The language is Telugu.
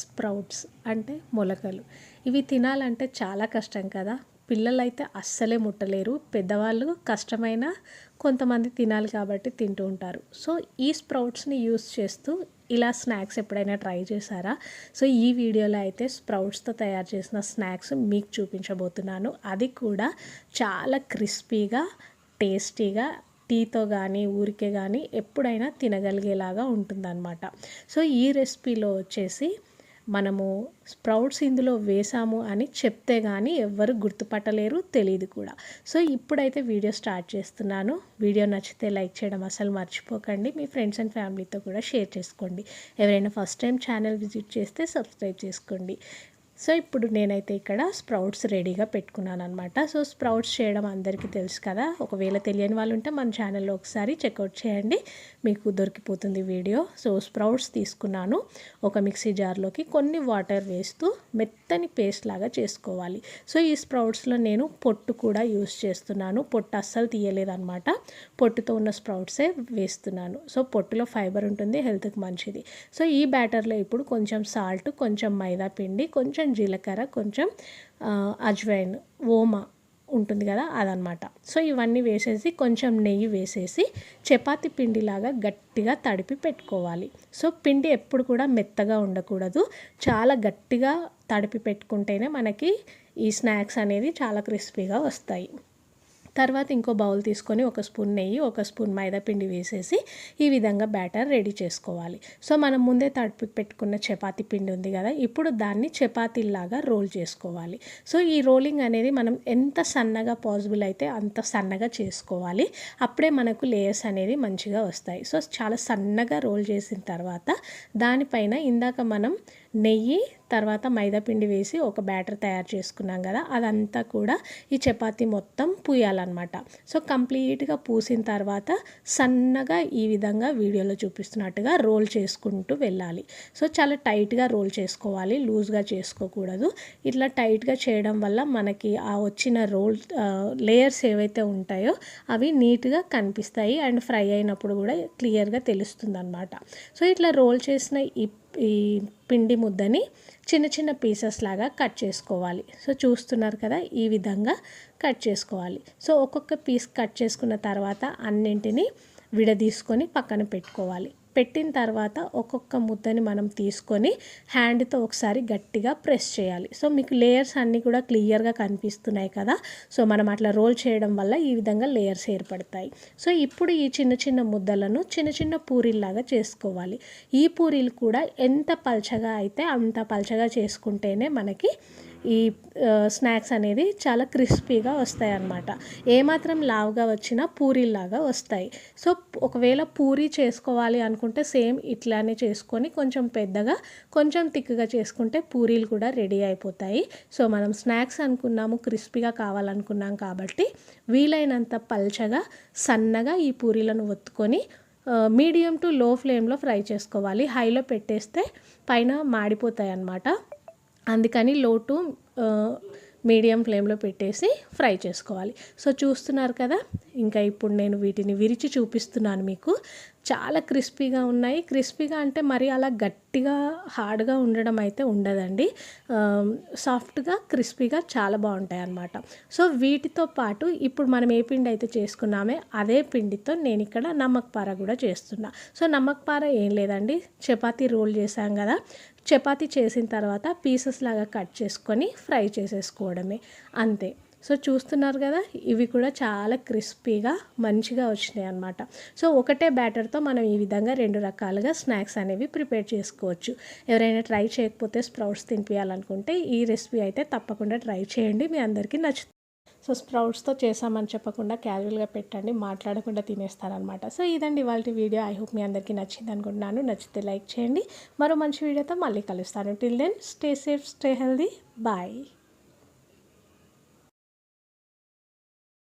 స్ప్రౌట్స్ అంటే మొలకలు. ఇవి తినాలంటే చాలా కష్టం కదా. పిల్లలైతే అస్సలే ముట్టలేరు. పెద్దవాళ్ళు కష్టమైన కొంతమంది తినాలి కాబట్టి తింటూ ఉంటారు. సో ఈ స్ప్రౌట్స్ని యూస్ చేస్తూ ఇలా స్నాక్స్ ఎప్పుడైనా ట్రై చేశారా? సో ఈ వీడియోలో అయితే స్ప్రౌట్స్తో తయారు చేసిన స్నాక్స్ మీకు చూపించబోతున్నాను. అది కూడా చాలా క్రిస్పీగా టేస్టీగా టీతో కానీ ఊరికే కానీ ఎప్పుడైనా తినగలిగేలాగా ఉంటుందన్నమాట. సో ఈ రెసిపీలో వచ్చేసి మనము స్ప్రౌట్స్ ఇందులో వేసాము అని చెప్తే కానీ ఎవ్వరు గుర్తుపట్టలేరు తెలియదు కూడా. సో ఇప్పుడైతే వీడియో స్టార్ట్ చేస్తున్నాను. వీడియో నచ్చితే లైక్ చేయడం అసలు మర్చిపోకండి. మీ ఫ్రెండ్స్ అండ్ ఫ్యామిలీతో కూడా షేర్ చేసుకోండి. ఎవరైనా ఫస్ట్ టైం ఛానల్ విజిట్ చేస్తే సబ్స్క్రైబ్ చేసుకోండి. సో ఇప్పుడు నేనైతే ఇక్కడ స్ప్రౌట్స్ రెడీగా పెట్టుకున్నాను అనమాట సో స్ప్రౌట్స్ చేయడం అందరికీ తెలుసు కదా. ఒకవేళ తెలియని వాళ్ళు ఉంటే మన ఛానల్లో ఒకసారి చెక్అవుట్ చేయండి. మీకు దొరికిపోతుంది వీడియో. సో స్ప్రౌట్స్ తీసుకున్నాను. ఒక మిక్సీ జార్లోకి కొన్ని వాటర్ వేస్తూ మెత్తని పేస్ట్ లాగా చేసుకోవాలి. సో ఈ స్ప్రౌట్స్లో నేను పొట్టు కూడా యూస్ చేస్తున్నాను. పొట్టు అస్సలు తీయలేదన్నమాట. పొట్టుతో ఉన్న స్ప్రౌట్సే వేస్తున్నాను. సో పొట్టులో ఫైబర్ ఉంటుంది హెల్త్కి మంచిది. సో ఈ బ్యాటర్లో ఇప్పుడు కొంచెం సాల్ట్ కొంచెం మైదా పిండి కొంచెం జీలకర్ర కొంచెం అజ్వైన్ ఓమా ఉంటుంది కదా అదనమాట సో ఇవన్నీ వేసేసి కొంచెం నెయ్యి వేసేసి చపాతి పిండిలాగా గట్టిగా తడిపి పెట్టుకోవాలి. సో పిండి ఎప్పుడు కూడా మెత్తగా ఉండకూడదు. చాలా గట్టిగా తడిపి పెట్టుకుంటేనే మనకి ఈ స్నాక్స్ అనేది చాలా క్రిస్పీగా వస్తాయి. తర్వాత ఇంకో బౌల్ తీసుకొని ఒక స్పూన్ నెయ్యి ఒక స్పూన్ మైదాపిండి వేసేసి ఈ విధంగా బ్యాటర్ రెడీ చేసుకోవాలి. సో మనం ముందే తడిపి పెట్టుకున్న చపాతీ పిండి ఉంది కదా ఇప్పుడు దాన్ని చపాతీలాగా రోల్ చేసుకోవాలి. సో ఈ రోలింగ్ అనేది మనం ఎంత సన్నగా పాసిబుల్ అయితే అంత సన్నగా చేసుకోవాలి. అప్పుడే మనకు లేయర్స్ అనేది మంచిగా వస్తాయి. సో చాలా సన్నగా రోల్ చేసిన తర్వాత దానిపైన ఇందాక మనం నెయ్యి తర్వాత మైదాపిండి వేసి ఒక బ్యాటర్ తయారు చేసుకున్నాం కదా అదంతా కూడా ఈ చపాతీ మొత్తం పూయాలన్నమాట. సో కంప్లీట్గా పూసిన తర్వాత సన్నగా ఈ విధంగా వీడియోలో చూపిస్తున్నట్టుగా రోల్ చేసుకుంటూ వెళ్ళాలి. సో చాలా టైట్గా రోల్ చేసుకోవాలి లూజ్గా చేసుకోకూడదు. ఇట్లా టైట్గా చేయడం వల్ల మనకి ఆ వచ్చిన రోల్ లేయర్స్ ఏవైతే ఉంటాయో అవి నీట్గా కనిపిస్తాయి అండ్ ఫ్రై అయినప్పుడు కూడా క్లియర్గా తెలుస్తుంది అనమాట సో ఇట్లా రోల్ చేసిన ఈ ఈ పిండి ముద్దని చిన్న చిన్న పీసెస్ లాగా కట్ చేసుకోవాలి. సో చూస్తున్నారు కదా ఈ విధంగా కట్ చేసుకోవాలి. సో ఒక్కొక్క పీస్ కట్ చేసుకున్న తర్వాత అన్నింటినీ విడదీసుకొని పక్కన పెట్టుకోవాలి. పెట్టిన తర్వాత ఒక్కొక్క ముద్దని మనం తీసుకొని హ్యాండ్తో ఒకసారి గట్టిగా ప్రెస్ చేయాలి. సో మీకు లేయర్స్ అన్నీ కూడా క్లియర్గా కనిపిస్తున్నాయి కదా? సో మనం అట్లా రోల్ చేయడం వల్ల ఈ విధంగా లేయర్స్ ఏర్పడతాయి. సో ఇప్పుడు ఈ చిన్న చిన్న ముద్దలను చిన్న చిన్న పూరీల్లాగా చేసుకోవాలి. ఈ పూరీలు కూడా ఎంత పల్చగా అయితే అంత పల్చగా చేసుకుంటేనే మనకి ఈ స్నాక్స్ అనేది చాలా క్రిస్పీగా వస్తాయి అన్నమాట ఏమాత్రం లావుగా వచ్చినా పూరీలాగా వస్తాయి. సో ఒకవేళ పూరీ చేసుకోవాలి అనుకుంటే సేమ్ ఇట్లానే చేసుకొని కొంచెం పెద్దగా కొంచెం తిక్కుగా చేసుకుంటే పూరీలు కూడా రెడీ అయిపోతాయి. సో మనం స్నాక్స్ అనుకున్నాము క్రిస్పీగా కావాలనుకున్నాం కాబట్టి వీలైనంత పల్చగా సన్నగా ఈ పూరీలను ఒత్తుకొని మీడియం టు లో ఫ్లేమ్లో ఫ్రై చేసుకోవాలి. హైలో పెట్టేస్తే పైన మాడిపోతాయి అన్నమాట అందుకని లో టు మీడియం ఫ్లేమ్లో పెట్టేసి ఫ్రై చేసుకోవాలి. సో చూస్తున్నారు కదా ఇంకా ఇప్పుడు నేను వీటిని విరిచి చూపిస్తున్నాను మీకు. చాలా క్రిస్పీగా ఉన్నాయి. క్రిస్పీగా అంటే మరి అలా గట్టిగా హార్డ్గా ఉండడం అయితే ఉండదండి. సాఫ్ట్గా క్రిస్పీగా చాలా బాగుంటాయి అన్నమాట. సో వీటితో పాటు ఇప్పుడు మనం ఏ పిండి అయితే చేసుకున్నామే అదే పిండితో నేను ఇక్కడ నమ్మకపార కూడా చేస్తున్నా. సో నమ్మకపార ఏం లేదండి. చపాతీ రోల్ చేసాం కదా. చపాతీ చేసిన తర్వాత పీసెస్ లాగా కట్ చేసుకొని ఫ్రై చేసేసుకోవడమే. అంతే. సో చూస్తున్నారు కదా ఇవి కూడా చాలా క్రిస్పీగా మంచిగా వచ్చినాయి అనమాట సో ఒకటే బ్యాటర్తో మనం ఈ విధంగా రెండు రకాలుగా స్నాక్స్ అనేవి ప్రిపేర్ చేసుకోవచ్చు. ఎవరైనా ట్రై చేయకపోతే స్ప్రౌట్స్ తినిపించాలనుకుంటే ఈ రెసిపీ అయితే తప్పకుండా ట్రై చేయండి. మీ అందరికీ నచ్చుతుంది సో స్ప్రౌట్స్తో చేసామని చెప్పకుండా క్యాజువల్గా పెట్టండి మాట్లాడకుండా తినేస్తారనమాట సో ఇదండి ఇవాళ వీడియో ఐ హోప్ మీ అందరికీ నచ్చింది అనుకుంటున్నాను. నచ్చితే లైక్ చేయండి. మరో మంచి వీడియోతో మళ్ళీ కలుస్తాను. Till then stay safe stay healthy bye